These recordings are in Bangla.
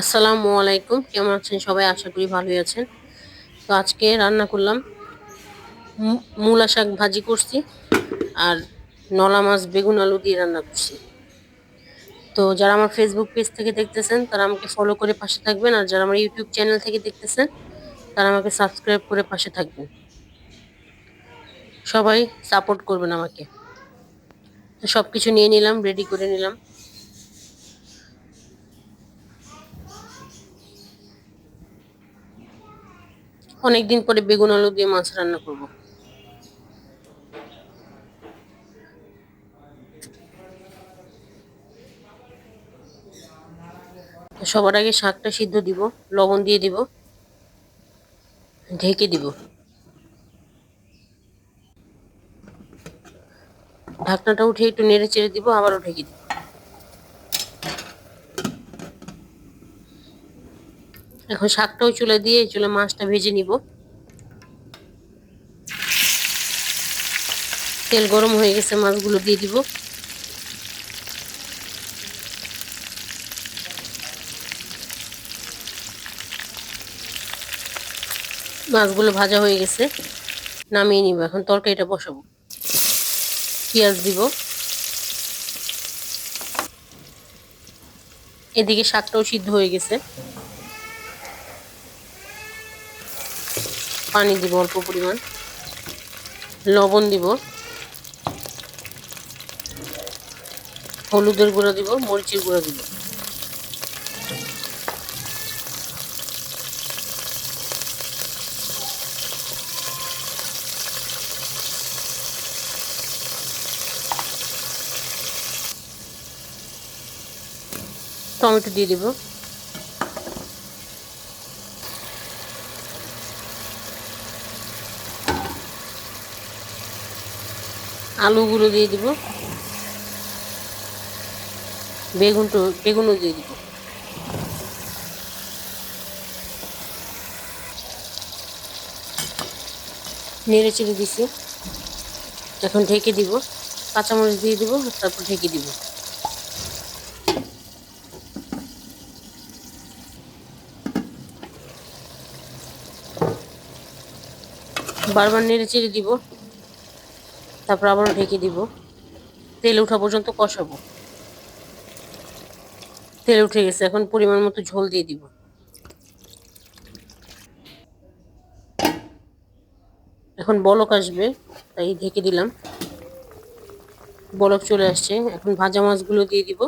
আসসালামু আলাইকুম। কেমন আছেন সবাই? আশা করি ভালোই আছেন। তো আজকে রান্না করলাম মূলা শাক ভাজি করছি আর নলা মাছ, বেগুন আলু দিয়ে রান্না করছি। তো যারা আমার ফেসবুক পেজ থেকে দেখতেছেন, তারা আমাকে ফলো করে পাশে থাকবেন আর যারা আমার ইউটিউব চ্যানেল থেকে দেখতেছেন, তারা আমাকে সাবস্ক্রাইব করে পাশে থাকবেন। সবাই সাপোর্ট করবেন আমাকে। তো সব কিছু নিয়ে নিলাম রেডি করে নিলাম। অনেকদিন পরে বেগুন আলু দিয়ে মাছ রান্না করব। সবার আগে শাকটা সিদ্ধ দিব, লবণ দিয়ে দিব, ঢেকে দিব। ঢাকনাটা উঠে একটু নেড়ে চেড়ে দিব, আবারও ঢেকে দিব। এখন শাকটাও চুলে দিয়ে চুলে মাছটা ভেজে নিব। তেল গরম হয়ে গেছে, মাছগুলো দিয়ে দিব। মাছগুলো ভাজা হয়ে গেছে, নামিয়ে নিব। এখন তরকারিটা বসাবো। পেঁয়াজ দিব। এদিকে শাকটাও সিদ্ধ হয়ে গেছে। পানি দিব অল্প পরিমাণ। লবণ দিব। হলুদের গুঁড়া দিব, মরিচের গুঁড়া দিব। টমেটো দিয়ে দিব। আলুগুলো দিয়ে দিব। বেগুনটো বেগুনও দিয়ে দিব। নেড়ে চেড়ে দিছি। এখন ঢেকে দিব। কাঁচামরিচ দিয়ে দিব, তারপর ঢেকে দিব। বারবার নেড়ে চেড়ে দিব। তারপর আবারও ঢেকে দিব। তেল ওঠা পর্যন্ত কষাবো। তেল উঠে গেছে, এখন পরিমাণ মতো ঝোল দিয়ে দিব। এখন বলক আসবে, তাই ঢেকে দিলাম। বলক চলে আসছে, এখন ভাজা মাছগুলো দিয়ে দিব।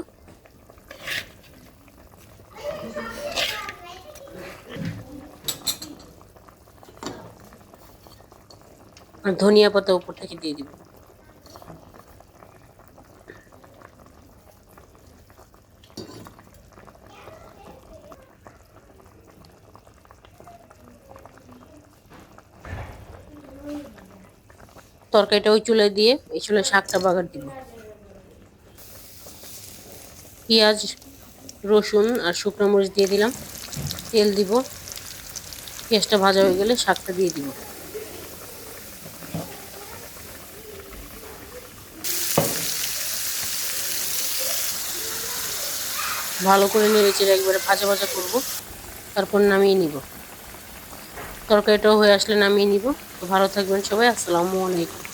আর ধনিয়া পাতা উপর থেকে দিয়ে দিব। তরকারিটা ওই চুলে দিয়ে এই চুলে শাকটা বাগার দিব। পেঁয়াজ, রসুন আর শুকনো মরিচ দিয়ে দিলাম। তেল দিব। পেঁয়াজটা ভাজা হয়ে গেলে শাকটা দিয়ে দিব। ভালো করে নেড়ে চেড়ে একবারে ভাজা ভাজা করব। তারপর নামিয়ে নিব। তরকারিটাও হয়ে আসলে নামিয়ে নিব। ভালো থাকবেন সবাই আসসালামু আলাইকুম।